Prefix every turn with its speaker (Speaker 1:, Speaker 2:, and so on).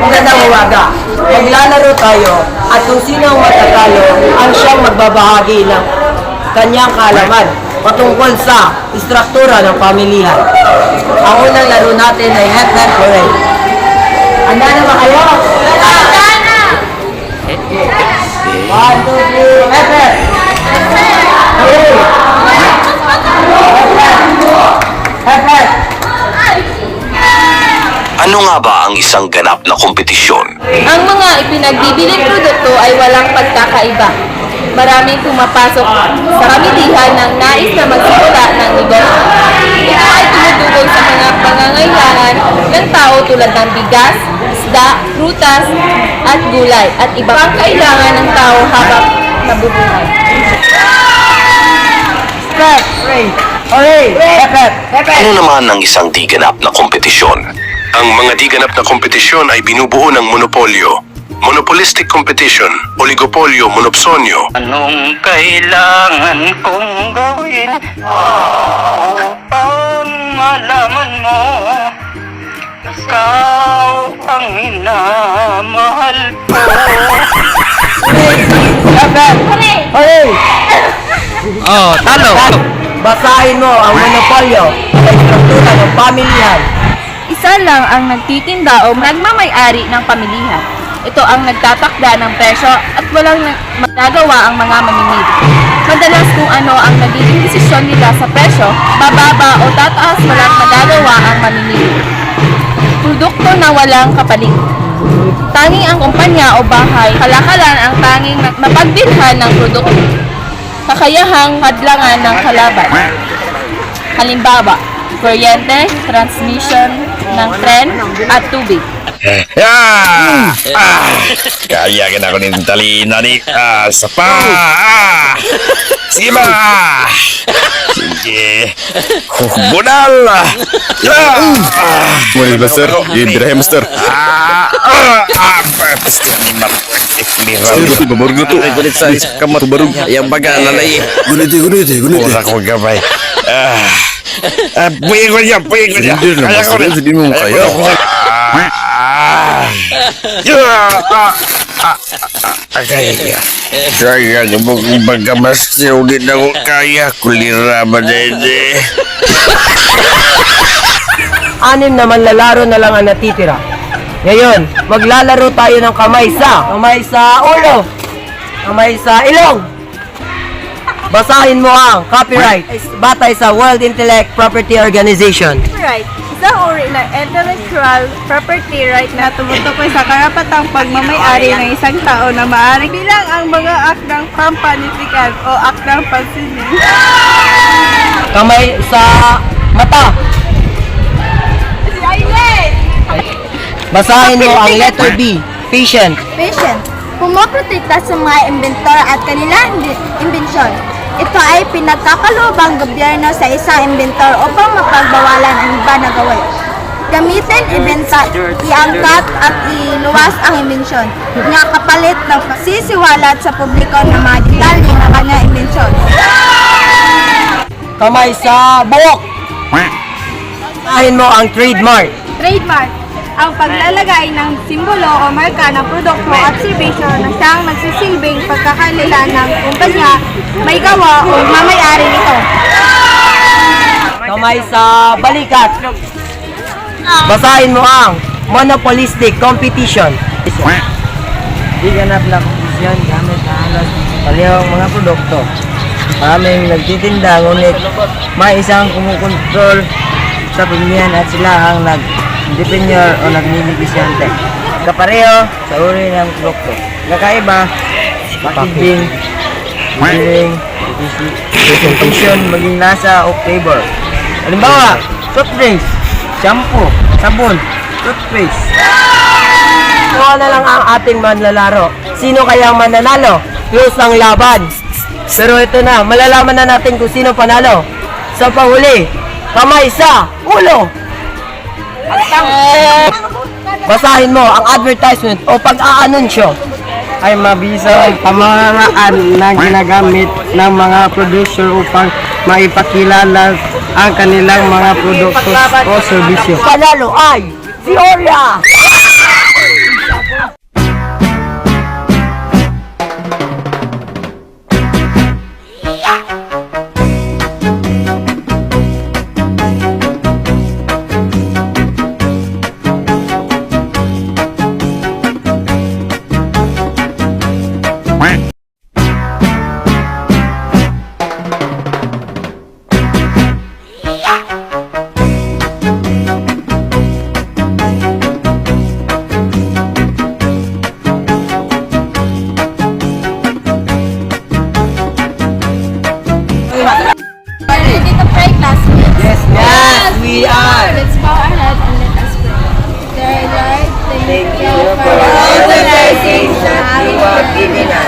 Speaker 1: Magandang umaga. Maglalaro tayo at kung sino ang matatalo ang siyang magbabahagi ng kanyang kaalaman patungkol sa istruktura ng pamilihan. Ang unang laro natin ay Head Head Hooray. Handa na ba kayo? One, two, three, Head Head! Hooray!
Speaker 2: Ano nga ba ang isang ganap na kompetisyon?
Speaker 3: Ang mga ipinagbibiling produkto ay walang pagkakaiba. Maraming pumapasok sa kamitihan ng nais na magsimula ng negosyo. Ito ay tumutugol sa mga pangangailangan ng tao tulad ng bigas, isda, prutas, at gulay at iba pang kailangan ng tao habang nabubuhay.
Speaker 1: Step! Hooray! Hooray! Head Head!
Speaker 2: Ano naman ang isang di ganap na kompetisyon?
Speaker 4: Ang mga di ganap na kompetisyon ay binubuo ng monopolyo. Monopolistic competition, oligopolyo, monopsonyo,
Speaker 5: Anong kailangan kong gawin upang malaman mo ikaw ang minamahal ko?
Speaker 1: Hooray!
Speaker 5: Oh, talo!
Speaker 1: Basahin mo ang monopolyo sa istruktura ng pamilihan.
Speaker 3: Isa lang ang nagtitinda o nagmamay-ari ng pamilihan. Ito ang nagtatakda ng presyo at walang magagawa ang mga mamimili. Madalas kung ano ang nagiging desisyon nila sa presyo, bababa o tataas walang magagawa ang mamimili. Produkto na walang kapalit. Tanging ang kumpanya o bahay, kalakalan ang tanging mapagbilhan ng produkto. Kakayahang hadlangan ng kalaban. Halimbawa, kuryente, transmission ng tren at tubig.
Speaker 6: Ah! ah! Kaya ka na ko ng talina ni ah, sa pa! Ah! Sima! Sige! Bunal! Ah! Bunal
Speaker 7: ba, sir? Ibirahe mo,
Speaker 6: sir. Ah! Ah! Ah!
Speaker 7: Gulit babarug na to.
Speaker 6: Gulit sa kamat. Babarug. Yang baga nalai.
Speaker 7: Gulit, gulit, gulit.
Speaker 6: Kurang kong gabay. Ah! Ah, puwi ko niya, puwi ko niya.
Speaker 7: Hindi na,
Speaker 6: Kaya ko.
Speaker 7: Hindi mo kaya.
Speaker 6: Kaya kaya. Kaya niyo mo kung baga mas ulit ako kaya kulira ba dede?
Speaker 1: Anim na manlalaro na lang ang natitira. Ngayon, maglalaro tayo ng kamay sa, kamay sa ulo, kamay sa ilong. Basahin mo ang copyright batay sa World Intellect Property Organization.
Speaker 8: Copyright, isang uri ng intellectual property right na tumutukoy sa karapatang pagmamayari ng isang tao na maaaring bilang ang mga akdang pampanitikan o akdang pansining.
Speaker 1: Kamay sa mata.
Speaker 8: Si Aileen!
Speaker 1: Basahin mo ang letter B, patient.
Speaker 9: patient, pumoprotekta sa mga inventor at kanilang imbensyon. Ito ay pinagkakalubang gobyerno sa isang inventor upang mapagbawalan ang iba na gawain. Gamitin, ibenta, iangkat at iluwas ang imbensyon nga kapalit ng pagsisiwalat sa publiko ng mga detalye ng kanyang imbensyon.
Speaker 1: Kamay sa buhok. Basahin mo ang trademark.
Speaker 8: Trademark, ang paglalagay ng simbolo o marka ng produkto at serbisyo na siyang nagsisilbing pagkakaila ng kumpanya, may gawa o mamayari nito.
Speaker 1: Kamay sa balikat. Basahin mo ang monopolistic competition. Di ganap na kompetisyon gamit na halos palihong mga produkto. Maraming nagtitinda ngunit may isang kumukontrol sa pamilyan at sila ang nag-depenyor o nagninigisyante. Kapareho sa uri ng produkto. Kakaiba, packaging, billing, presentation, maging nasa o flavor. Halimbawa, soft drinks, shampoo, sabon, toothpaste. Kuha na lang ang ating manlalaro. Sino kaya ang mananalo? Close ang laban. Pero ito na, malalaman na natin kung sino panalo. Sa pahuli, kamay sa ulo. Basahin mo ang advertisement o pag-aanunsyo ay mabisa ang pamamaraan na ginagamit ng mga producer upang maipakilala ang kanilang mga produkto o serbisyo. Panalo ay si Salamat. Dito pray classmates. Yes, yes,
Speaker 9: we are. Let's bow our head and let us pray. Dear Lord, thank, thank you for all the blessings that you have given us.